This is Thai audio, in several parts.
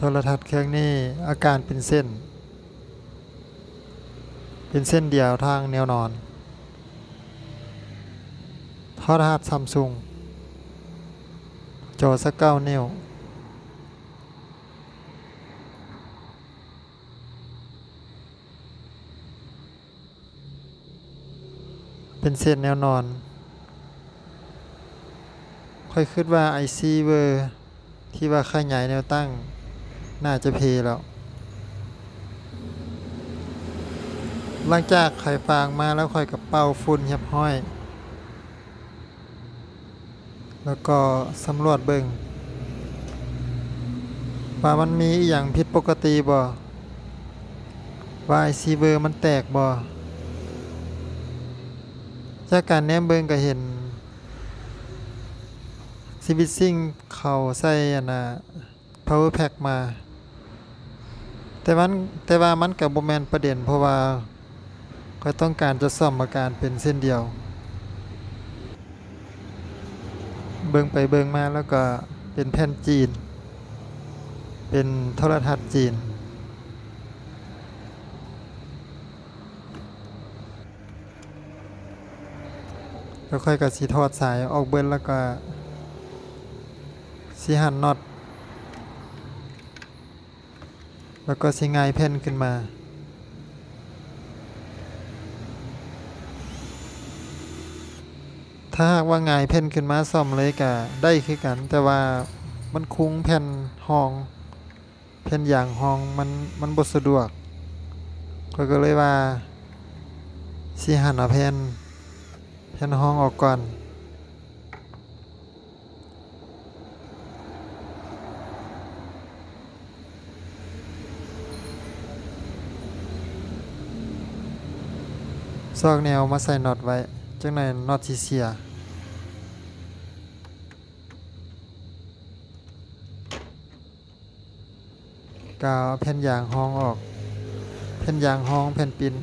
โทรทัศน์เครื่องนี้อาการเป็นเส้น เป็นเส้นเดียวทางแนวนอนโทรทัศน์ซัมซุงจอสักเก้านิ้วเป็นเส้นแนวนอน ค่อยคิดว่าไอซีเวอร์ที่ว่าขยายแนวตั้ง น่าจะเพแล้วหลังจากไข่ฟางมาแล้วค่อยกับเป่าฝุ่นเรียบห้อย แล้วก็สำรวจเบิงว่ามันมีอย่างผิดปกติบ่วาไอซีเวอร์มันแตกบ่จากการแนมเบิงก็เห็นซีบิซิ่งเขาใส่อันนะ power pack มา แต่มันแต่ว่ามันกับโมแมนประเด็น เพราะว่าก็ต้องการจะซ่อมอาการเป็นเส้นเดียว เบิงไปเบิงมาแล้วก็เป็นแผ่นจีน เป็นโทรทัศน์จีน แล้วค่อยกับสีทอดสายออกเบิ้ลแล้วก็สีหันน็อต แล้วก็สิงายแผ่นขึ้นมา ถ้าหากว่าง่ายแผ่นขึ้นมาซ่อมเลยก็ได้คือกัน แต่ว่ามันคุ้งแผ่นห้องแผ่นอย่างห้องมันมันบสะดวกข้อยก็เลยว่าสิหันเอาแผ่นแผ่นห้องออกก่อน ซอกแนวมาใส่น็อตไว้ จังในน็อตสิเสียกาวแผ่นยางห้องออก แผ่นยางห้องแผ่นปิน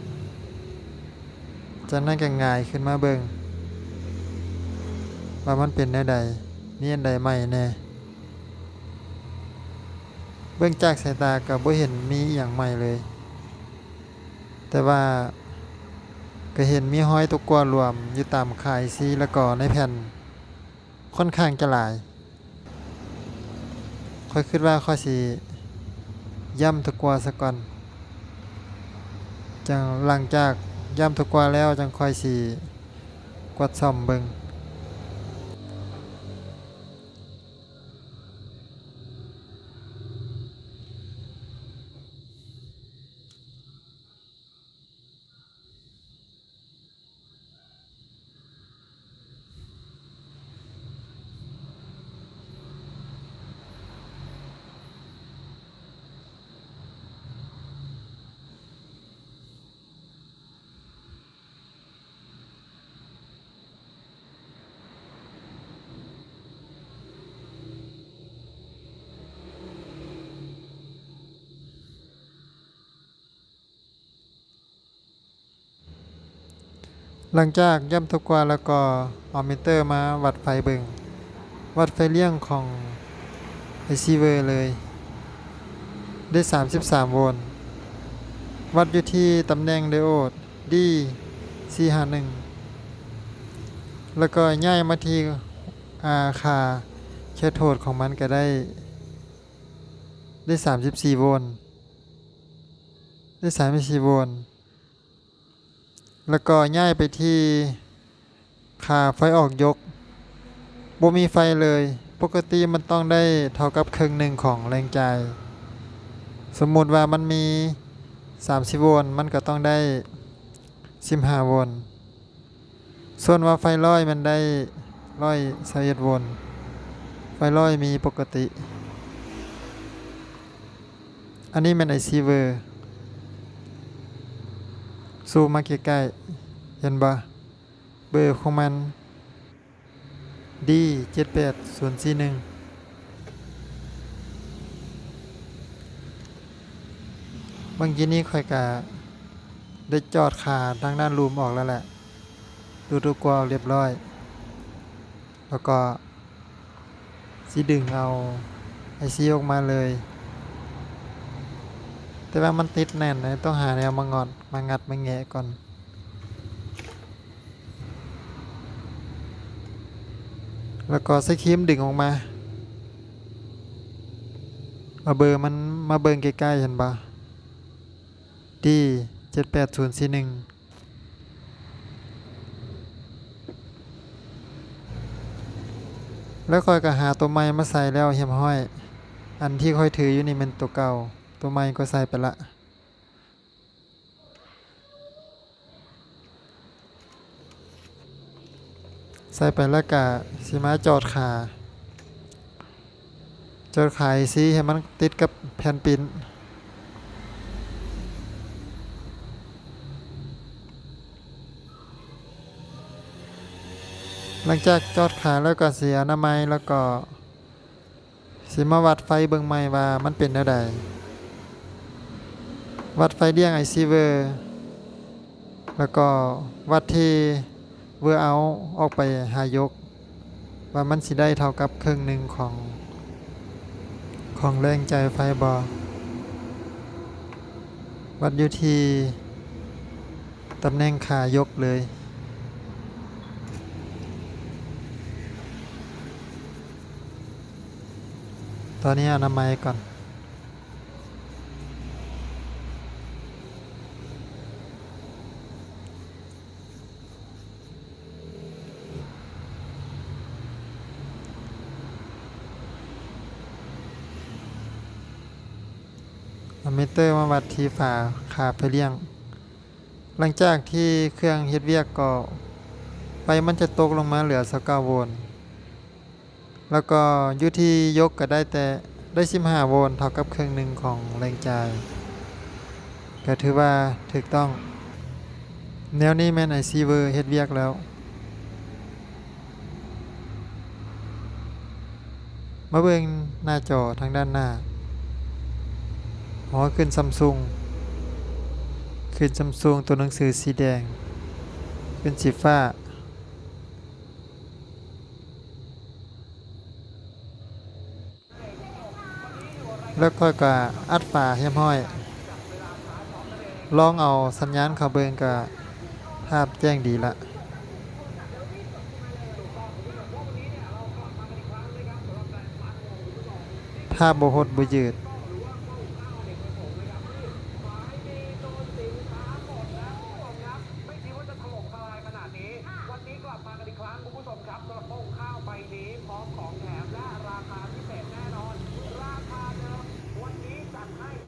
จากนั้นก็ง่ายขึ้นมาเบิงว่ามันเป็นแนวใดมีอันใดใหม่แน่เบื้องจากสายตากับบ่เห็นมีอย่างใหม่เลย แต่ว่า ก็เห็นมีห้อยตะกัวรวมอยู่ตามขายซีแล้วก็ในแผ่น ค่อนข้างจะหลาย ค่อยคิดว่าค่อยสีย่ำตะกัวสะก่อนจังหลังจากย่ำตะกัวแล้วจังค่อยสีกวดซ่อมเบิง หลังจากย่ำตะกัวแล้วก็เอมิเตอร์มาวัดไฟเบิงวัดไฟเลี้ยงของไอซีเวอร์เลย ได้ 33 โวลต์วัดอยู่ที่ตำแหน่งไดโอด D451 แล้วก็ย้ายมาที่อาคาแคโทดของมันก็ได้ได้ 34 โวลต์ได้ 34 โวลต์ แล้วก็ย้ายไปที่ขาไฟออกยกบ่มีไฟเลย ปกติมันต้องได้เท่ากับครึ่งหนึ่งของแรงใจ สมมุติว่ามันมี 30 โวลต์มันก็ต้องได้ 15 โวลต์ส่วนว่าไฟร้อยมันได้ร้อยสเอ็ดโวลต์ไฟร้อยมีปกติ อันนี้มันไอซีเวอร์ ซูมมาใกล้ๆเห็นบ่เบอร์ของมัน D 7 8 0 4 1บางทีนี้ค่อยกะได้จอดขาทางด้านรูมออกแล้วแหละ ดูตัวกวาวเรียบร้อย แล้วก็สิดึงเอาไอซีออกมาเลย แต่ว่ามันติดแน่นเลยต้องหาแนวมางอดมางัดมาแงะก่อนแล้วก็ใส่ครีมดึงออกมา มาเบอร์มันมาเบิ่งใกล้ๆเห็นปะดีเจ็ดแปดศูนย์สี่หนึ่งแล้วคอยก็หาตัวใหม่มาใส่แล้วเหียมห้อย อันที่คอยถืออยู่นี่มันตัวเก่า ตัวใหม่ก็ใส่ไปละใส่ไปแล้วก็สิมาจอดขาจอดขายซีให้มันติดกับแผ่นปิ้นหลังจากจอดขาแล้วก็เสียอนามัยแล้วก็สิมาวัดไฟเบิงใหม่ว่ามันเป็นแนวใด วัดไฟเลี้ยงไอซีเวอร์ แล้วก็วัดที่เวอร์เอาออกไปหายก ว่ามันสิได้เท่ากับครึ่งหนึ่งของ ของแรงใจไฟบอวัดอยู่ที่ตำแหน่งขายกเลย ตอนนี้อนามัยก่อน มิเตอร์มาวัดที่ฝาขาไปเลี้ยง หลังจากที่เครื่องเฮ็ดเวียกก็ไฟมันจะตกลงมาเหลือสกาโวลต์แล้วก็อยู่ที่ยกก็ได้แต่ได้ 15 โวลต์เท่ากับเครื่องหนึ่งของแรงจ่ายก็ถือว่าถูกต้อง แนวนี้แม่นไอซีเวอร์เฮ็ดเวียกแล้ว มาเบิ่งหน้าจอทางด้านหน้า อ๋อขึ้นซัมซุงขึ้นซัมซุงตัวหนังสือสีแดง ขึ้นสีฟ้า แล้วก็ก็อัดฝาเฮียมห้อย ลองเอาสัญญาณเขาเบิงกับภาพแจ้งดีละภาพบหดบยืด